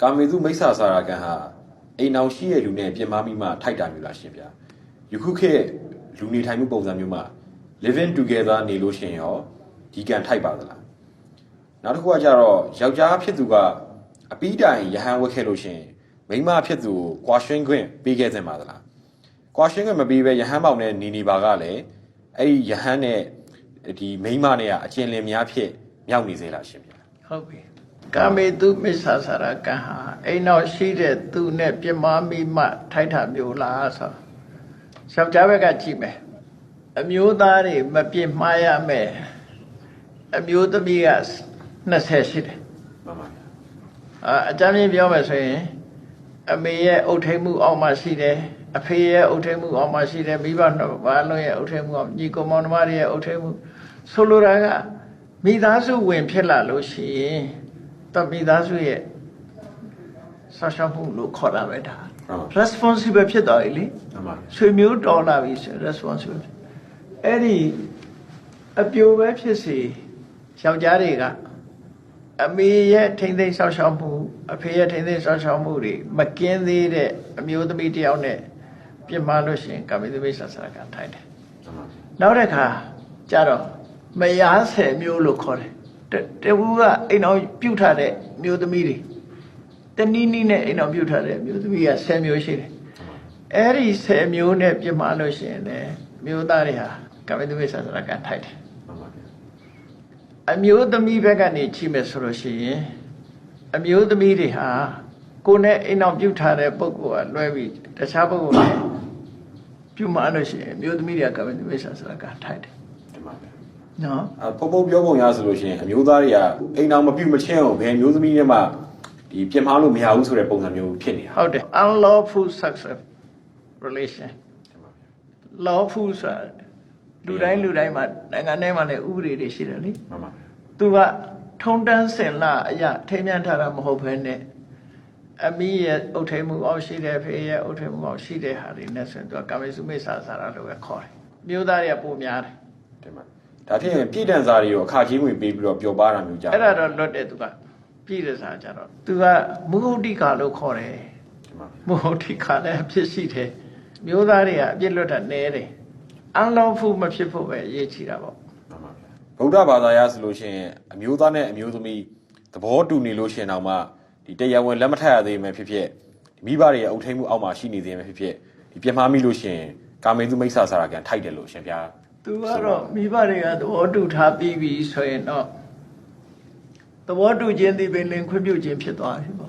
ကာမေသူမိစ္ဆာစာရာကန်ဟာအိမ်အောင်ရှိရဲ့လူနဲ့ပြင်မာမိမှထိုက်တာမျိုးလားရှင်ဗျာယခုခေတ်လူနေထိုင်မှုပုံစံမျိုးမှာ living together နေလို့ရှင်ရောဒီကန်ထိုက်ပါသလားနောက်တစ်ခုကကြတော့ယောက်ျားဖြစ်သူကအပီးတိုင်ရဟန်းဝက်ခဲ့လို့ရှင်မိန်းမဖြစ်သူကိုကွာရှင်းခွင့်ပေးခဲ့စင်ပါသလားကွာရှင်းခွင့်မပေးဘဲရဟန်းပေါင်နဲ့နေနေပါကလည်းအဲ့ဒီရဟန်းနဲ့ဒီမိန်းမနဲ့ကအကျဉ်လင်များဖြစ်မြောက်နေစေလားရှင်ဗျာဟုတ်ပြီ ကာမေတုမစ္ဆာစာရကံဟာအိမ်နောက်ရှိတဲ့သူနဲ့ပြမမိမှထိုက်တာမျိုးလားဆိုယောက်ျားဘက်ကကြည့်မယ်အမျိုးသားတွေမပြစ်မှားရမယ်အမျိုးသမီးက20ရှိတယ်မှန်ပါဗျာအာအကြမ်းမြင်ပြောမယ်ဆိုရင်အမေရဲ့အုတ်ထိန်မှုအောက်မှာရှိတယ်အဖေရဲ့အုတ်ထိန်မှုအောက်မှာရှိတယ်မိဘနှစ်ပါးလုံးရဲ့အုတ်ထိန်မှုအောက်ညီကောင်မောင်နှမတွေရဲ့အုတ်ထိန်မှုဆိုလိုတာကမိသားစုဝင်ဖြစ်လာလို့ရှိရင် တော့မိသားစုရဲ့ဆောက်ရှောက်မှုလို့ခေါ်တာပဲဒါမှန်ပါ responsible ဖြစ်သွားပြီလေမှန်ပါဗျာဆွေမျိုးတော်လာပြီဆို responsible အဲ့ဒီအပြိုပဲဖြစ်စီယောက်ျားတွေကအမေရဲ့ထိမ့်သိမ်းဆောက်ရှောက်မှုအဖေရဲ့ထိမ့်သိမ်းဆောက်ရှောက်မှုတွေမကင်းသေးတဲ့အမျိုးသမီးတစ်ယောက်နဲ့ပြစ်မှားလို့ရှိရင်ကာမိသမီးဆာဆရာကထိုင်တယ်မှန်ပါဗျာနောက်တစ်ခါကျတော့မယားဆယ်မျိုးလို့ခေါ်တယ် တတဝူကအိမ်အောင်ပြုတ်ထားတဲ့မျိုးသမီးတွေတနည်းနည်းနဲ့အိမ်အောင်ပြုတ်ထားတဲ့မျိုးသမီးကဆယ်မျိုးရှိတယ်အဲ့ဒီဆယ်မျိုးနဲ့ပြစ်မှားလို့ရှိရင်လည်းမျိုးသားတွေဟာကမေတ္တဝိသသရကထိုက်တယ်မှန်ပါဗျာအမျိုးသမီးဘက်ကနေကြည့်မယ်ဆိုလို့ရှိရင်အမျိုးသမီးတွေဟာကိုယ်နဲ့အိမ်အောင်ပြုတ်ထားတဲ့ပုဂ္ဂိုလ်ကလွဲပြီးတခြားပုဂ္ဂိုလ်နဲ့ပြုတ်မှားလို့ရှိရင်အမျိုးသမီးတွေကကမေတ္တဝိသသရကထိုက်တယ် တင်ပါဗျာနော်အဖုံဖုံပြောပုံရဆိုလို့ရှိရင်အမျိုးသားတွေကအိမ်အောင်မပြုတ်မချင်းအောင်ဘယ်မျိုးသမီးနဲ့မှဒီပြင်မာလို့မရဘူးဆိုတဲ့ပုံစံမျိုးဖြစ်နေတာဟုတ်တယ် unlawful sex relation တင်ပါဗျာ lawful ဆိုတာလူတိုင်းလူတိုင်းမှာနိုင်ငံထဲမှာလည်းဥပဒေတွေရှိတယ်လေမှန်ပါဗျာသူကထုံတန်းစင်လာအရာထိမ်းမြန်းထားတာမဟုတ်ဘဲနဲ့အမီးရဲ့အုတ်ထိန်မှုအောက်ရှိတယ်ဖေရဲ့အုတ်ထိန်မှုအောက်ရှိတဲ့ဟာတွေနဲ့ဆိုရင်သူကကာမေစုမိစ္ဆာစာရလို့ပဲခေါ်တယ်မျိုးသားတွေကပုံများတယ်တင်ပါ ဒါဖြင့်ပြည်တန်စာတွေကိုအခကြီးငွေပေးပြီးတော့ပျော်ပါတာမျိုးကြအဲ့ဒါတော့လွတ်တယ်သူကပြည်တဲ့စာကြတော့သူကမုဟုတ်တိကာလို့ခေါ်တယ်တင်ပါဗျာမဟုတ်တိကာလည်းအဖြစ်ရှိတယ်မျိုးသားတွေကအပြစ်လွတ်တာနည်းတယ်အန်လောဖူမဖြစ်ဖို့ပဲအရေးကြီးတာပေါ့မှန်ပါဗျာဗုဒ္ဓဘာသာရဆိုလို့ရှိရင်အမျိုးသားနဲ့အမျိုးသမီးသဘောတူနေလို့ရှိရင်တော့မှဒီတရားဝင်လက်မထပ်ရသေးမှဖြစ်ဖြစ်ဒီမိဘတွေရဲ့အုပ်ထိန်မှုအောက်မှာရှိနေသေးမှဖြစ်ဖြစ်ဒီပြင်မာမိလို့ရှိရင်ကာမေသူမိစ္ဆာစာရာကန်ထိုက်တယ်လို့ရှင်ဗျာ သူကတော့မိဘတွေကသဘောတူထားပြီးပြီဆိုရင်တော့သဘောတူခြင်းဒီပင်လင်ခွင့်ပြုခြင်းဖြစ်သွားပြီပေါ့